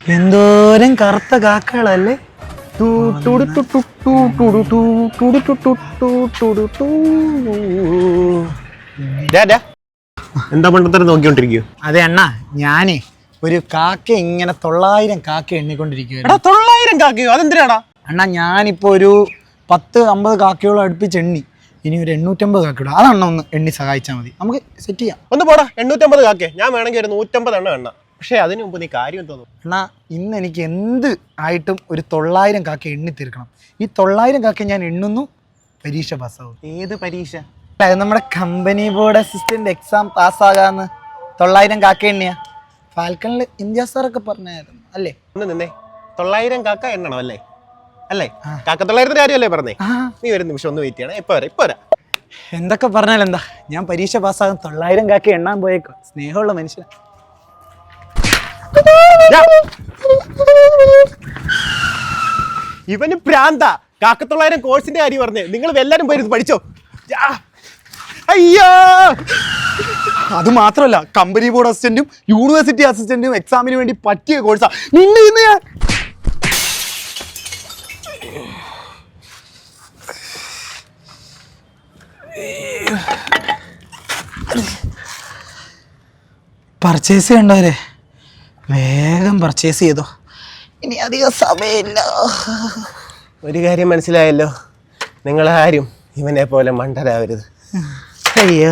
എന്തോരം കറുത്ത കാക്കകളല്ലേ. എന്താ പണ്ടത്തരം നോക്കിക്കൊണ്ടിരിക്കോ അതെ അണ്ണാ ഞാനേ ഒരു കാക്ക ഇങ്ങനെ തൊള്ളായിരം കാക്ക എണ്ണിക്കൊണ്ടിരിക്കുകയാണ് തൊള്ളായിരം കാക്കയോ? അതെന്തിനാടാ? അണ്ണാ ഞാനിപ്പോ ഒരു പത്ത് അമ്പത് കാക്കയോളം അടുപ്പിച്ച് എണ്ണി. ഇനി ഒരു എണ്ണൂറ്റമ്പത് കാക്കയുടെ അതാണ് ഒന്ന് എണ്ണി സഹായിച്ചാൽ മതി. നമുക്ക് സെറ്റ് ചെയ്യാം. ഒന്ന് പോടാ എണ്ണൂറ്റമ്പത് കാക്കേ ഞാൻ വേണമെങ്കിൽ ഒരു നൂറ്റമ്പത് എണ്ണ എണ്ണ. പക്ഷേ അതിനു മുമ്പ് നീ കാര്യം തോന്നും എന്നാ ഇന്ന് എനിക്ക് എന്ത് ആയിട്ടും ഒരു തൊള്ളായിരം കാക്ക എണ്ണി തീർക്കണം. ഈ തൊള്ളായിരം കാക്ക ഞാൻ എണ്ണുന്നു പരീക്ഷ പാസ്സാവും. ഏത് പരീക്ഷ? നമ്മുടെ കമ്പനി ബോർഡ് അസിസ്റ്റന്റ് എക്സാം പാസ്സാകാന്ന്. തൊള്ളായിരം കാക്ക എണ്ണിയാ. ഫാൽക്കണിൽ ഇന്ത്യ സാറൊക്കെ പറഞ്ഞായിരുന്നു അല്ലേ? ഒന്ന് നിന്നേ. തൊള്ളായിരം കാക്ക എണ്ണണം അല്ലേ? അല്ലേ? കാക്ക തൊള്ളായിരത്തിന്റെ കാര്യമല്ലേ പറഞ്ഞേ? നീ ഒരു നിമിഷം ഒന്ന് വെയിറ്റ് ചെയ്യണം. ഇപ്പൊ വരാം ഇപ്പൊ വരാം. എന്തൊക്കെ പറഞ്ഞാലെന്താ? ഞാൻ പരീക്ഷ പാസ്സാകും തൊള്ളായിരം കാക്ക എണ്ണാൻ പോയേക്കോ. സ്നേഹമുള്ള മനുഷ്യൻ ഡാ. ഇവന് പ്രാന്ത. കാക്കത്തൊള്ളായിരം കോഴ്സിന്റെ കാര്യം പറഞ്ഞേ. നിങ്ങൾ എല്ലാരും പോയി ഇത് പഠിച്ചോ. അയ്യോ. അത് മാത്രമല്ല കമ്പനി ബോർഡ് അസിസ്റ്റന്റും യൂണിവേഴ്സിറ്റി അസിസ്റ്റന്റും എക്സാമിന് വേണ്ടി പറ്റിയ കോഴ്സാ നിന്നെ ഇന്ന് ഞാൻ പർച്ചേസ് ചെയ്യണ്ടവരെ. വേഗം പർച്ചേസ് ചെയ്തോ. ഇനി അധികം സമയമില്ല. ഒരു കാര്യം മനസ്സിലായല്ലോ. നിങ്ങളാരും ഇവനെ പോലെ മണ്ടരാവരുത്. അയ്യോ.